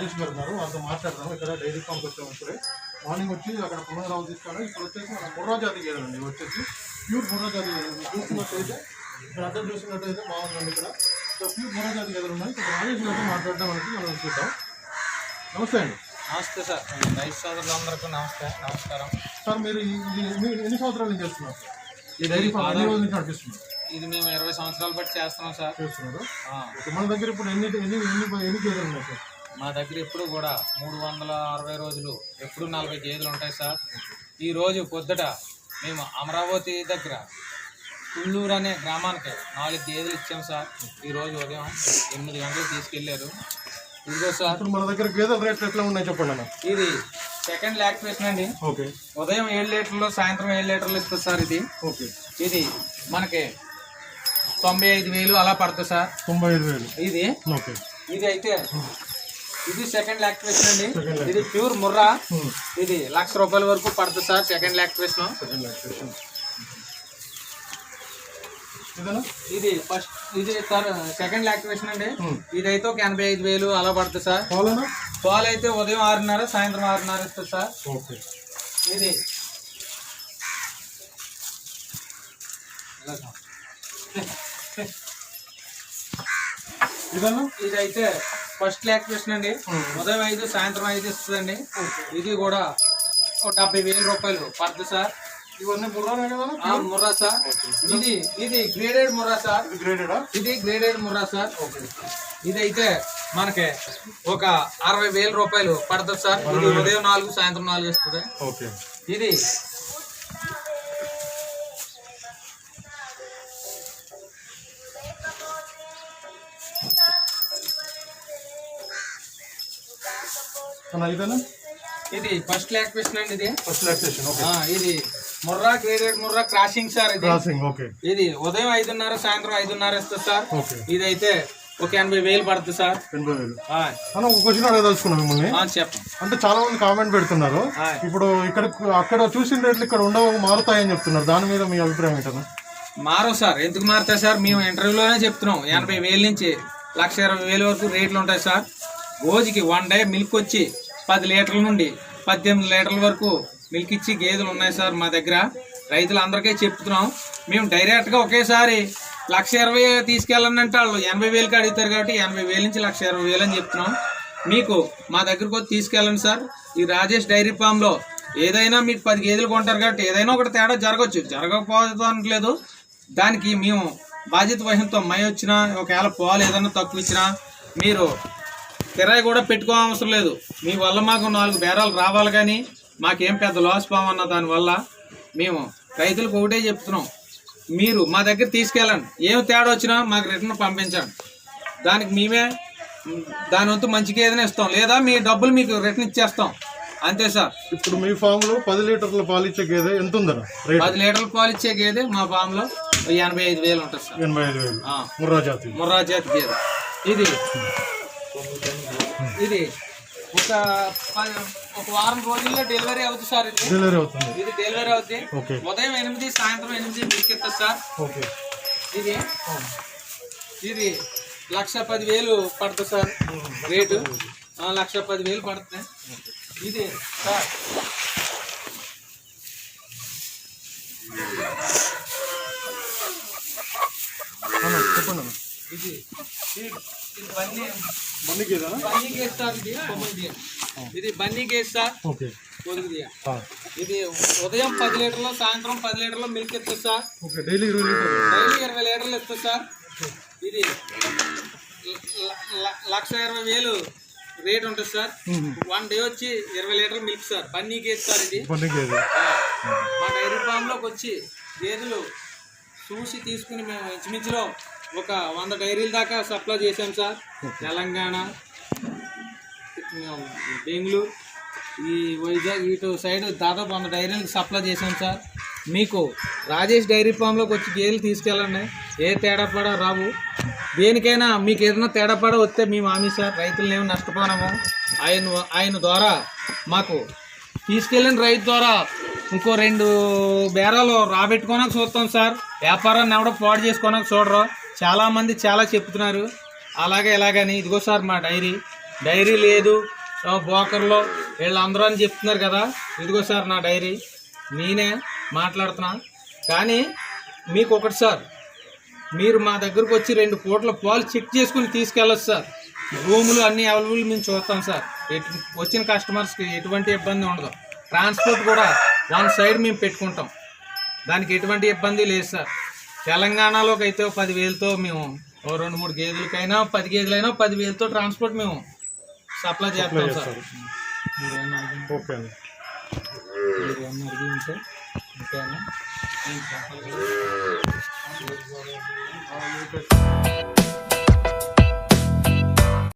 రాజేష్ గారు ఉన్నారు వాళ్ళతో మాట్లాడదాం ఇక్కడ డైరీ ఫామ్కి వచ్చాము ఇప్పుడే. మార్నింగ్ వచ్చి అక్కడ పునరావు తీసుకున్నాం ఇప్పుడు వచ్చేసి మన ముర్రా జాతి ఇవి వచ్చేసి ప్యూర్ జాతి గేదెలు. మీరు చూస్తున్నట్టయితే ఇక్కడ అర్థం చూసినట్టయితే బాగుందండి ఇక్కడ. సో ప్యూర్ ముర్రా జాతి గేదెలు ఉన్నాయి. ఇప్పుడు రాజేష్ గారితో మాట్లాడదాం అనేది మనం చూద్దాం. నమస్తే అండి. నమస్తే సార్. రైతు సోదరులందరికీ నమస్తే నమస్కారం. సార్ మీరు ఎన్ని సంవత్సరాల నుంచి చేస్తున్నారు? ఈ డైరీ ఫామ్ ఎన్ని రోజుల నుంచి నడిపిస్తున్నారు? ఇది మేము ఇరవై సంవత్సరాల బట్టి చేస్తున్నాం సార్. చేస్తున్నారు. మన దగ్గర ఇప్పుడు ఎన్ని ఎన్ని ఎన్ని ఎన్ని గేదెలు ఉన్నాయి సార్? మా దగ్గర ఎప్పుడు కూడా మూడు వందల అరవై రోజులు ఎప్పుడు నలభై గేదెలు ఉంటాయి సార్. ఈ రోజు పొద్దుట మేము అమరావతి దగ్గర కుళ్ళూరు అనే గ్రామానికి నాలుగు గేదెలు ఇచ్చాం సార్. ఈ రోజు ఉదయం ఎనిమిది గంటలకు తీసుకెళ్ళారు. ఇదిగో సార్. ఇప్పుడు మన దగ్గర గేదెల రేట్లు ఎట్లా ఉన్నాయి చెప్పండి అన్న? ఇది సెకండ్ లాక్టేషన్ అండి. ఓకే. ఉదయం ఏడు లీటర్లు సాయంత్రం ఏడు లీటర్లు ఇస్తుంది సార్ ఇది. ఓకే. ఇది మనకి తొంభై ఐదు వేలు అలా పడుతుంది సార్. తొంభై ఐదు వేలు. ఇది ఓకే. ఇది అయితే ఇది సెకండ్ లాక్టివేషన్ అండి. ఇది ప్యూర్ ముర్రా. Hmm. ఇది లక్ష రూపాయల వరకు పడుతుంది సార్ సెకండ్ ఇదేనా? ఇది ఫస్ట్ ఇది సార్ సెకండ్ లాక్టివేషన్ అండి. Hmm. ఇదైతే ఒక ఎనభై ఐదు వేలు అలా పడుతుంది సార్. పాలు అయితే ఉదయం ఆరున్నర సాయంత్రం ఆరున్నర ఇస్తుంది సార్. ఇది. ఇదైతే ఫస్ట్ లాక్టివేషన్ అండి. ఉదయం ఐదు సాయంత్రం ఐదు ఇస్తుందండి. ఇది కూడా ఒక డెబ్బై వేల రూపాయలు పడుతుంది సార్. ముర్రా సార్. ఇది ఇది గ్రేడెడ్ ముర్రా సార్. ఇది గ్రేడెడా? ఇది గ్రేడెడ్ ముర్రా సార్. ఓకే. ఇది అయితే మనకి ఒక అరవై వేల రూపాయలు పడుతుంది సార్. ఇది ఉదయం నాలుగు సాయంత్రం నాలుగు ఇస్తుంది. ఓకే. ఇది ఇది ఫస్ట్ లాక్వేషన్ అండి ఇది. ఫస్ట్ లాక్టేషన్ ఓకే ఆ, ఇది Murrah graded Murrah crossing sir ఇది. క్రాసింగ్ ఓకే ఇది ఉదయం ఐదున్నర సాయంత్రం ఐదున్నర ఇస్తుంది సార్. ఓకే ఇదైతే ఒక ఎనభై వేలు పడుతుంది సార్. ఎనభై వేలు. ఒక క్వశ్చన్ అడగదలుచుకున్నాం మిమ్మల్ని. చెప్పండి అంటే చాలా మంది కామెంట్ పెడుతున్నారు. ఇప్పుడు ఇక్కడ అక్కడ చూసిన రేట్లు ఇక్కడ ఉండవు మారుతాయని చెప్తున్నారు. దాని మీద మీ అభిప్రాయం ఏంటన్నా? మారవు సార్. ఎందుకు మారుతాయి సార్? మేము ఇంటర్వ్యూలోనే చెప్తున్నాం. ఎనభై వేల నుంచి లక్ష ఇరవై వేల వరకు రేట్లు ఉంటాయి సార్. రోజుకి వన్ డే మిల్క్ వచ్చి పది లీటర్ల నుండి పద్దెనిమిది లీటర్ల వరకు మిల్క్ ఇచ్చి గేదెలు ఉన్నాయి సార్ మా దగ్గర. రైతులందరికీ చెప్తున్నాం. మేము డైరెక్ట్గా ఒకేసారి లక్ష ఇరవై తీసుకెళ్ళాలంటే వాళ్ళు ఎనభై వేలకి అడుగుతారు కాబట్టి ఎనభై వేల నుంచి లక్ష ఇరవై వేలు అని చెప్తున్నాం. మీకు మా దగ్గరకు వచ్చి తీసుకెళ్ళండి సార్. ఈ రాజేష్ డైరీ ఫామ్లో ఏదైనా మీకు పది గేదెలు కొంటారు కాబట్టి ఏదైనా ఒకటి తేడా జరగవచ్చు జరగకపోవట్లేదు. దానికి మేము బాధ్యత వహిస్తాం మై వచ్చినా ఒకవేళ పాలు ఏదైనా తక్కువ ఇచ్చినా మీరు కిరాయి కూడా పెట్టుకో అవసరం లేదు. మీ వల్ల మాకు నాలుగు బేరాలు రావాలి కానీ మాకేం పెద్ద లాస్ పోవన్న దానివల్ల మేము రైతులకు ఒకటే చెప్తున్నాం. మీరు మా దగ్గర తీసుకెళ్ళండి. ఏం తేడా వచ్చినా మాకు రిటర్న్ పంపించండి. దానికి మేమే దాని వంతు మంచిగా ఏదైనా ఇస్తాం. లేదా మీ డబ్బులు మీకు రిటర్న్ ఇచ్చేస్తాం. అంతే సార్. ఇప్పుడు మీ ఫామ్లో పది లీటర్ల పాలు ఇచ్చే గేదె ఎంత రేట్? పది లీటర్ల పాలు ఇచ్చే గేదె మా ఫామ్లో ఎనభై ఐదు వేలు ఉంటుంది సార్. ఎనభై ఐదు వేలు. ఆ, ముర్రా జాతి. ముర్రా జాతి గేదె. ఇది ఇది ఒక ఒక వారం రోజుల్లో డెలివరీ అవుతుంది సార్ ఇది. డెలివరీ అవుతుంది. ఇది డెలివరీ అవుతుంది ఉదయం ఎనిమిది సాయంత్రం ఎనిమిది మీకు ఇస్తుంది సార్. ఓకే. ఇది ఇది లక్ష పది వేలు పడుతుంది సార్. రేటు. లక్ష పది వేలు పడుతుంది. ఇది సార్. చెప్పండి ఇది. బన్నీ. గేదెనా బన్నీ సార్ ఇది కొమ్మిది ఇది బన్నీ సార్ ఓకే. ఇది ఉదయం పది లీటర్లు సాయంత్రం పది లీటర్లు మిల్క్ ఇస్తుంది సార్. ఓకే డైలీ ఇరవై లీటర్లు. డైలీ ఇరవై లీటర్లు ఇస్తుంది సార్. ఇది లక్ష ఇరవై వేలు రేట్ ఉంటుంది సార్. వన్ డే వచ్చి ఇరవై లీటర్ మిల్క్ సార్. బన్నీ గేజ్ సార్ ఇది మా డైరీ ఫామ్లోకి వచ్చి గేదెలు చూసి తీసుకుని మేము ఇంచుమించులో ఒక వంద డైరీల దాకా సప్లై చేశాం సార్. తెలంగాణ బెంగళూరు ఈ వైజాగ్ ఇటు సైడ్ దాదాపు వంద డైరీలకు సప్లై చేశాం సార్. మీకు రాజేష్ డైరీ ఫామ్లోకి వచ్చి గేదెలు తీసుకెళ్ళండి. ఏ తేడాపడా రావు. దేనికైనా మీకు ఏదైనా తేడాపడ వస్తే మేము హామీ సార్ రైతులను ఏమి నష్టపోనాము. ఆయన ఆయన ద్వారా మాకు తీసుకెళ్ళిన రైతు ద్వారా ఇంకో రెండు బేరాలు రాబెట్టుకోనకు చూస్తాం సార్. వ్యాపారాన్ని ఎవడో పాడు చేసుకోనకు చూడరు. చాలామంది చాలా చెప్తున్నారు. అలాగే ఇలాగని. ఇదిగో సార్ మా డైరీ. డైరీ లేదు. బోకర్లో వీళ్ళందరూ అని చెప్తున్నారు కదా. ఇదిగో సార్ నా డైరీ. నేనే మాట్లాడుతున్నా. కానీ మీకు ఒకటి సార్. మీరు మా దగ్గరకు వచ్చి రెండు పూట్ల పాలు చెక్ చేసుకుని తీసుకెళ్ళచ్చు సార్. రూములు అన్నీ అవైలబుల్ మేము చూస్తాం సార్. ఎటు వచ్చిన కస్టమర్స్కి ఎటువంటి ఇబ్బంది ఉండదు. ట్రాన్స్పోర్ట్ కూడా వన్ సైడ్ మేము పెట్టుకుంటాం. దానికి ఎటువంటి ఇబ్బంది లేదు సార్. తెలంగాణలోకి అయితే పదివేలతో మేము ఓ రెండు మూడు గేదెలకైనా పది గేదెలైనా పదివేలతో ట్రాన్స్పోర్ట్ మేము సప్లై చేస్తాం సార్. మీరేమన్నా అడిగి- ఓకే అండి. మీరేమన్నా అడిగి